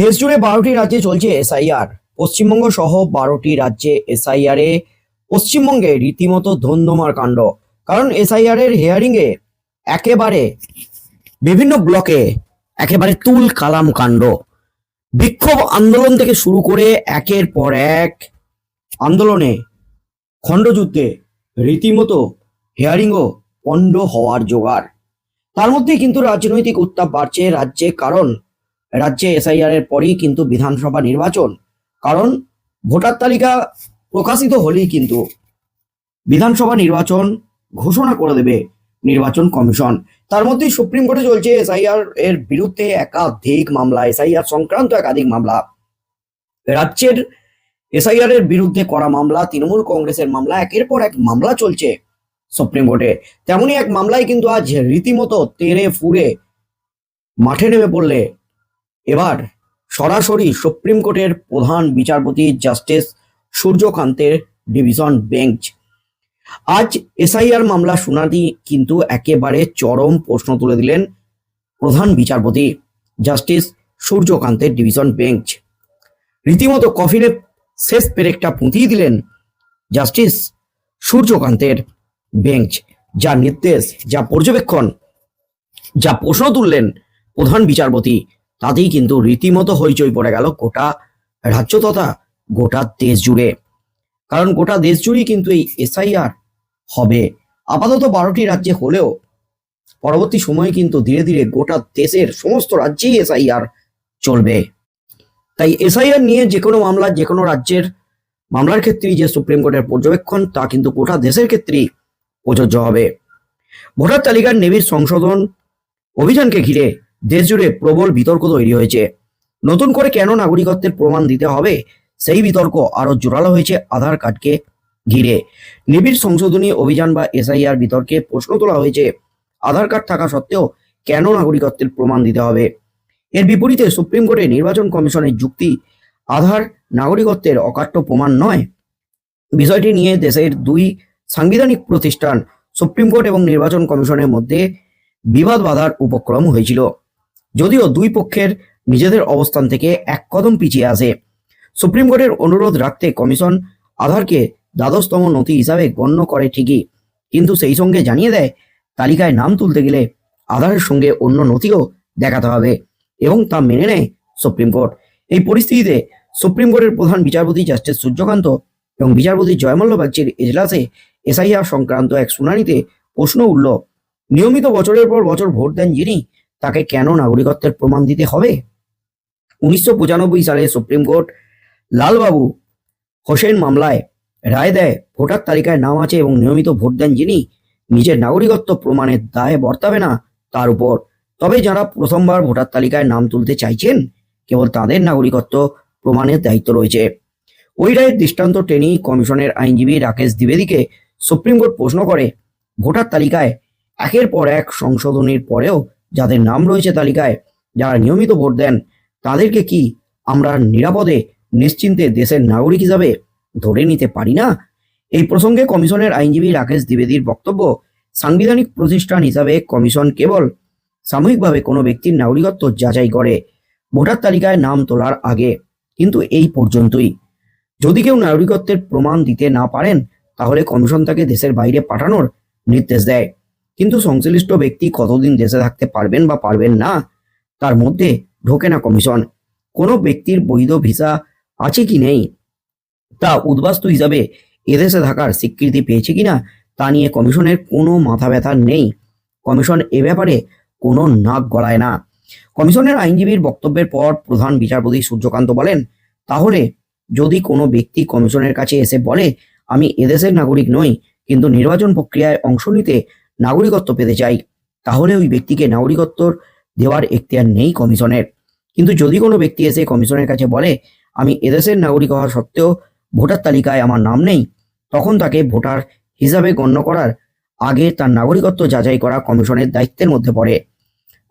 দেশ জুড়ে বারোটি রাজ্যে চলছে এসআইআর। পশ্চিমবঙ্গ সহ বারোটি রাজ্যে এসআইআর এ পশ্চিমবঙ্গে রীতিমতো ধন্দমার কাণ্ড। কারণ এসআইআর এর হিয়ারিং এ একেবারে বিভিন্ন ব্লকে একেবারে তুল কালাম কাণ্ড। বিক্ষোভ আন্দোলন থেকে শুরু করে একের পর এক আন্দোলনে খণ্ডযুদ্ধে রীতিমতো হিয়ারিংও পণ্ড হওয়ার জোগাড়। তার মধ্যে কিন্তু রাজনৈতিক উত্তাপ বাড়ছে রাজ্যে কারণ রাজ্যে এসআইআর এর পরেই কিন্তু বিধানসভা নির্বাচন। কারণ ভোটার তালিকা প্রকাশিত হলেই কিন্তু বিধানসভা নির্বাচন ঘোষণা করে দেবে নির্বাচন কমিশন। তার মধ্যেই সুপ্রিম কোর্টে চলছে এসআইআর এর বিরুদ্ধে একাধিক মামলা এসআইআর সংক্রান্ত একাধিক মামলা। রাজ্যের এসআইআর এর বিরুদ্ধে করা মামলা, তৃণমূল কংগ্রেসের মামলা, একের পর এক মামলা চলছে সুপ্রিম কোর্টে। তেমনই এক মামলায় কিন্তু আজ রীতিমতো তেরে ফুরে মাঠে নেমে পড়লে এবার সরাসরি সুপ্রিম কোর্টের প্রধান বিচারপতি জাস্টিস সূর্যকান্তের ডিভিশন বেঞ্চ। আজ এসআইআর মামলা শুনানি কিন্তু একেবারে চরম প্রশ্ন তুলে দিলেন প্রধান বিচারপতি জাস্টিস সূর্যকান্তের ডিভিশন বেঞ্চ। রীতিমতো কফিনে শেষ পেরেকটা পুঁতিয়ে দিলেন জাস্টিস সূর্যকান্তের বেঞ্চ। যা নির্দেশ, যা পর্যবেক্ষণ, যা প্রশ্ন তুললেন প্রধান বিচারপতি তাতেই কিন্তু রীতিমতো হইচই পড়ে গেল গোটা রাজ্য তথা গোটা দেশ জুড়ে। কারণ গোটা দেশ জুড়েই কিন্তু এই এসআইআর হবে। আপাতত বারোটি রাজ্যে হলেও পরবর্তী সময়ে কিন্তু ধীরে ধীরে গোটা দেশের সমস্ত রাজ্যেই এসআইআর চলবে। তাই এসআইআর নিয়ে যে কোনো মামলা, যে কোনো রাজ্যের মামলার ক্ষেত্রেই যে সুপ্রিম কোর্টের পর্যবেক্ষণ, তা কিন্তু গোটা দেশের ক্ষেত্রেই প্রযোজ্য হবে। ভোটার তালিকার নেবির সংশোধন অভিযানকে ঘিরে দেশ জুড়ে প্রবল বিতর্ক তৈরি হয়েছে। নতুন করে কেন নাগরিকত্বের প্রমাণ দিতে হবে? সেই বিতর্ক আরও জোরালো হয়েছে আধার কার্ডকে ঘিরে। নিবিড় সংশোধনী অভিযান বা এসআইআর বিতর্কে প্রশ্ন তোলা হয়েছে। আধার কার্ড থাকা সত্ত্বেও কেন নাগরিকত্বের প্রমাণ দিতে হবে? এর বিপরীতে সুপ্রিম কোর্টে নির্বাচন কমিশনের যুক্তি, আধার নাগরিকত্বের অকাট্য প্রমাণ নয়। বিষয়টি নিয়ে দেশের দুই সাংবিধানিক প্রতিষ্ঠান সুপ্রিম কোর্ট এবং নির্বাচন কমিশনের মধ্যে বিবাদ বাধার উপক্রম হয়েছিল। যদিও দুই পক্ষের নিজেদের অবস্থান থেকে এক কদম পিছিয়ে আসে সুপ্রিম কোর্টের অনুরোধ রাখতে কমিশন আধারকে দ্বাদশতম নথি হিসাবে গণ্য করে ঠিকই, কিন্তু সেই সঙ্গে জানিয়ে দেয়, তালিকায় নাম তুলতে গেলে আধারের সঙ্গে অন্য নথিও দেখাতে হবে এবং তা মেনে নেয় সুপ্রিম কোর্ট। এই পরিস্থিতিতে সুপ্রিম কোর্টের প্রধান বিচারপতি জাস্টিস সূর্যকান্ত এবং বিচারপতি জয়মল্ল বাগচির এজলাসে এসআইআর সংক্রান্ত এক শুনানিতে প্রশ্ন উঠল। নিয়মিত বছরের পর বছর ভোট দেন যিনি তাকে কেন নাগরিকত্বের প্রমাণ দিতে হবে? উনিশশো পঁচানব্বই সালে সুপ্রিম কোর্ট লালবাবু হোসেন মামলায় রায় দেয়, ভোটার তালিকায় নাম আছে এবং নিয়মিত ভোট দেন যিনি, নিজের নাগরিকত্ব প্রমাণের দায় বর্তাবে না তার উপর। তবে যারা প্রথমবার ভোটার তালিকায় নাম তুলতে চাইছেন, কেবল তাদের নাগরিকত্ব প্রমাণের দায়িত্ব রয়েছে। ওই রায়ের দৃষ্টান্ত টেনি কমিশনের আইনজীবী রাকেশ দ্বিবেদীকে সুপ্রিম কোর্ট প্রশ্ন করে, ভোটার তালিকায় একের পর এক সংশোধনীর পরেও যাদের নাম রয়েছে তালিকায়, যারা নিয়মিত ভোট দেন, তাদেরকে কি আমরা নিরাপদে, নিশ্চিন্তে দেশের নাগরিক হিসাবে ধরে নিতে পারি না? এই প্রসঙ্গে কমিশনের আইনজীবী রাকেশ দ্বিবেদীর বক্তব্য সাংবিধানিক প্রতিষ্ঠান হিসাবে কমিশন কেবল সাময়িকভাবে কোনো ব্যক্তির নাগরিকত্ব যাচাই করে, ভোটার তালিকায় নাম তোলার আগে, কিন্তু এই পর্যন্তই। যদি কেউ নাগরিকত্বের প্রমাণ দিতে না পারেন, তাহলে কমিশন তাকে দেশের বাইরে পাঠানোর নির্দেশ দেয়। কিন্তু সংশ্লিষ্ট ব্যক্তি কতদিন দেশে থাকতে পারবেন বা পারবেন না, তার মধ্যে ঢোকে না কমিশন। কোনো ব্যক্তির বৈধ ভিসা আছে কি নেই? তা উদ্বাস্তু হিসাবে এদেশে থাকার স্বীকৃতি পেয়েছে কিনা, তা নিয়ে কমিশনের কোনো মাথা ব্যথা নেই। কমিশন এ ব্যাপারে কোনো নাক গড়ায় না। কমিশনের আইনজীবীর বক্তব্যের পর প্রধান বিচারপতি সূর্যকান্ত বলেন, তাহলে যদি কোনো ব্যক্তি কমিশনের কাছে এসে বলে, আমি এদেশের নাগরিক নই, কিন্তু নির্বাচন প্রক্রিয়ায় অংশ নিতে নাগরিকত্ব পেতে চাই, তাহলে ওই ব্যক্তিকে নাগরিকত্ব দেওয়ার এখতিয়ার নেই কমিশনের। কিন্তু যদি কোনো ব্যক্তি এসে কমিশনের কাছে বলে, আমি এদেশের নাগরিক হওয়া সত্ত্বেও ভোটার তালিকায় আমার নাম নেই, তখন তাকে ভোটার হিসাবে গণ্য করার আগে তার নাগরিকত্ব যাচাই করা কমিশনের দায়িত্বের মধ্যে পড়ে।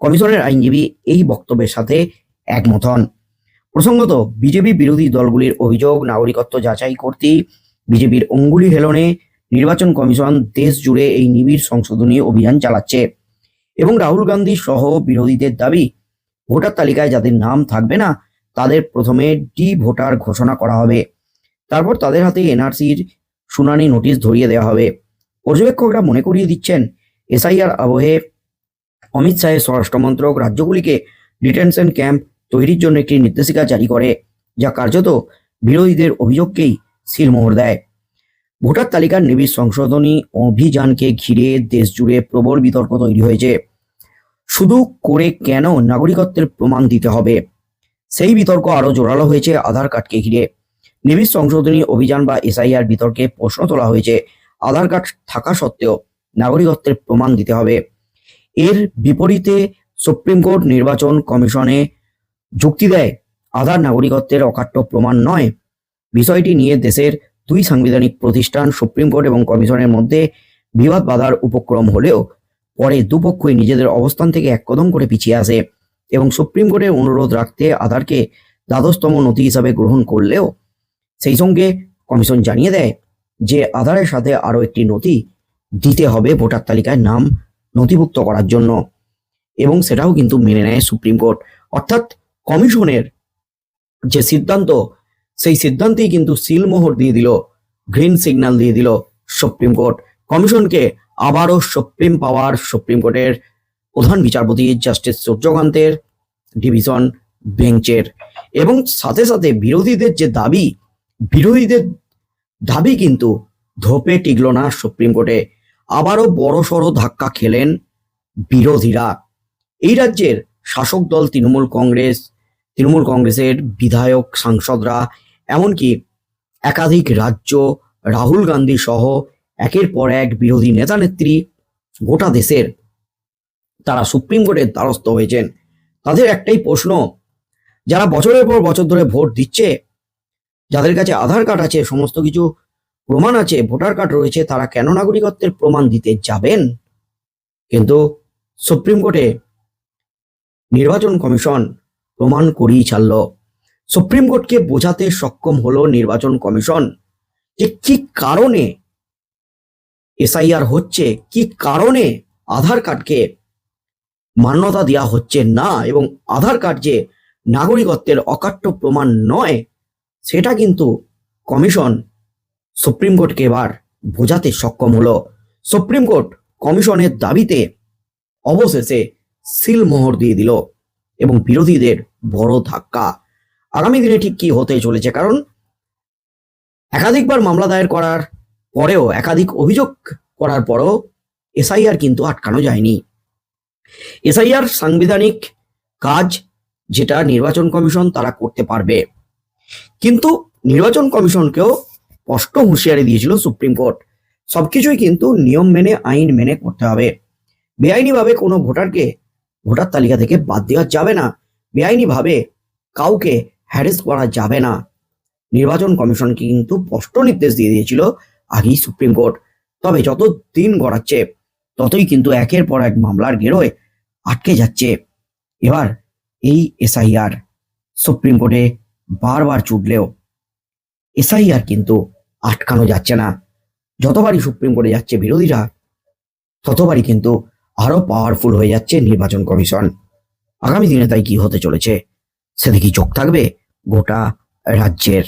কমিশনের আইনজীবী এই বক্তব্যের সাথে একমত হন। প্রসঙ্গত, বিজেপি বিরোধী দলগুলির অভিযোগ, নাগরিকত্ব যাচাই করতেই বিজেপির অঙ্গুলি হেলনে নির্বাচন কমিশন দেশ জুড়ে এই নিবিড় সংশোধনী অভিযান চালাচ্ছে। এবং রাহুল গান্ধী সহ বিরোধীদের দাবি, ভোটার তালিকায় যাদের নাম থাকবে না, তাদের প্রথমে ডি ভোটার ঘোষণা করা হবে। তারপর তাদের হাতে এনআরসির শুনানি নোটিশ ধরিয়ে দেওয়া হবে। পর্যবেক্ষকরা মনে করিয়ে দিচ্ছেন, এসআইআর আবহে অমিত শাহের স্বরাষ্ট্রমন্ত্রক রাজ্যগুলিকে ডিটেনশন ক্যাম্প তৈরির জন্য একটি নির্দেশিকা জারি করে, যা কার্যত বিরোধীদের অভিযোগকেই সিলমোহর দেয়। ভোটার তালিকার নিবিড় সংশোধনী অভিযানকে ঘিরে দেশ জুড়ে প্রবল বিতর্ক তৈরি হয়েছে। শুধু করে কেন নাগরিকত্বের প্রমাণ দিতে হবে? সেই বিতর্ক আরও জোরালো হয়েছে আধার কার্ডকে ঘিরে। নিবিড় সংশোধনী অভিযান বা এসআইআর বিতর্কে প্রশ্ন তোলা হয়েছে। আধার কার্ড থাকা সত্ত্বেও নাগরিকত্বের প্রমাণ দিতে হবে। এর বিপরীতে সুপ্রিম কোর্ট নির্বাচন কমিশনে যুক্তি দেয়, আধার নাগরিকত্বের অকাট্য প্রমাণ নয়। বিষয়টি নিয়ে দেশের দুই সাংবিধানিক প্রতিষ্ঠান, সুপ্রিম কোর্ট এবং কমিশনের মধ্যে বিবাদ বাধার উপক্রম হলেও পরে দুপক্ষই নিজেদের অবস্থান থেকে এক কদম করে পিছিয়ে আসে এবং সুপ্রিম কোর্টের অনুরোধ রাখতে আধারকে দ্বাদশতম নথি হিসাবে গ্রহণ করলেও সেই সঙ্গে কমিশন জানিয়ে দেয় যে আধারের সাথে আরও একটি নথি দিতে হবে ভোটার তালিকায় নাম নথিভুক্ত করার জন্য এবং সেটাও কিন্তু মেনে নেয় সুপ্রিম কোর্ট। অর্থাৎ কমিশনের যে সিদ্ধান্ত সেই সিদ্ধান্তেই কিন্তু সিলমোহর দিয়ে দিল, গ্রিন সিগন্যাল দিয়ে দিল সুপ্রিম কোর্ট। কমিশনকে আবারও সুপ্রিম পাওয়ার সুপ্রিম কোর্টের প্রধান বিচারপতি জাস্টিস সূর্যকান্তের ডিভিশন বেঞ্চের। এবং সাথে সাথে বিরোধীদের যে দাবি, বিরোধীদের দাবি কিন্তু ধোপে টিকল না সুপ্রিম কোর্টে। আবারও বড় সড়ো ধাক্কা খেলেন বিরোধীরা। এই রাজ্যের শাসক দল তৃণমূল কংগ্রেস, তৃণমূল কংগ্রেসের বিধায়ক, সাংসদরা এমনকি একাধিক রাজ্য রাহুল গান্ধী সহ একের পর এক বিরোধী নেতা নেত্রী গোটা দেশের তারা সুপ্রিম কোর্টের দ্বারস্থ হয়েছেন। তাদের একটাই প্রশ্ন, যারা বছরের পর বছর ধরে ভোট দিচ্ছে, যাদের কাছে আধার কার্ড আছে, সমস্ত কিছু প্রমাণ আছে, ভোটার কার্ড রয়েছে, তারা কেন নাগরিকত্বের প্রমাণ দিতে যাবেন? কিন্তু সুপ্রিম কোর্টে নির্বাচন কমিশন প্রমাণ করেই ছাড়ল। সুপ্রিম কোর্টকে বোঝাতে সক্ষম হলো নির্বাচন কমিশন যে কি কারণে এসআইআর হচ্ছে, কি কারণে আধার কার্ডকে মান্যতা দেওয়া হচ্ছে না এবং আধার কার্ড যে নাগরিকত্বের অকাট্য প্রমাণ নয়, সেটা কিন্তু কমিশন সুপ্রিম কোর্টকে এবার বোঝাতে সক্ষম হলো। সুপ্রিম কোর্ট কমিশনের দাবিতে অবশেষে সিলমোহর দিয়ে দিল এবং বিরোধীদের বড় ধাক্কা। আগামী দিনে ঠিক কি হতে চলেছে? কারণ একাধিকবার মামলা দায়ের করার পরেও, একাধিক অভিযোগ করার পরেও এসআইআর কিন্তু আটকানো যায়নি। এসআইআর সাংবিধানিক কাজ যেটা নির্বাচন কমিশন তারা করতে পারবে। কিন্তু নির্বাচন কমিশনকেও স্পষ্ট হুঁশিয়ারি দিয়েছিল সুপ্রিম কোর্ট। সবকিছুই কিন্তু নিয়ম মেনে, আইন মেনে করতে হবে। বেআইনিভাবে কোনো ভোটারকে ভোটার তালিকা থেকে বাদ দেওয়া যাবে না। বেআইনিভাবে কাউকে হ্যারেস করা যাবে না। নির্বাচন কমিশনকে কিন্তু স্পষ্ট নির্দেশ দিয়ে দিয়েছিল আগেই সুপ্রিম কোর্ট। তবে যত দিন গড়াচ্ছে, ততই কিন্তু একের পর এক মামলার গেরোয় আটকে যাচ্ছে। এবার এই এসআইআর সুপ্রিম কোর্টে বারবার ছুটলেও এসআইআর কিন্তু আটকানো যাচ্ছে না। যতবারই সুপ্রিম কোর্টে যাচ্ছে বিরোধীরা, ততবারই কিন্তু আরও পাওয়ারফুল হয়ে যাচ্ছে নির্বাচন কমিশন। আগামী দিনে তাই কি হতে চলেছে, সেদিকে চোখ থাকবে? গোটা রাজ্যের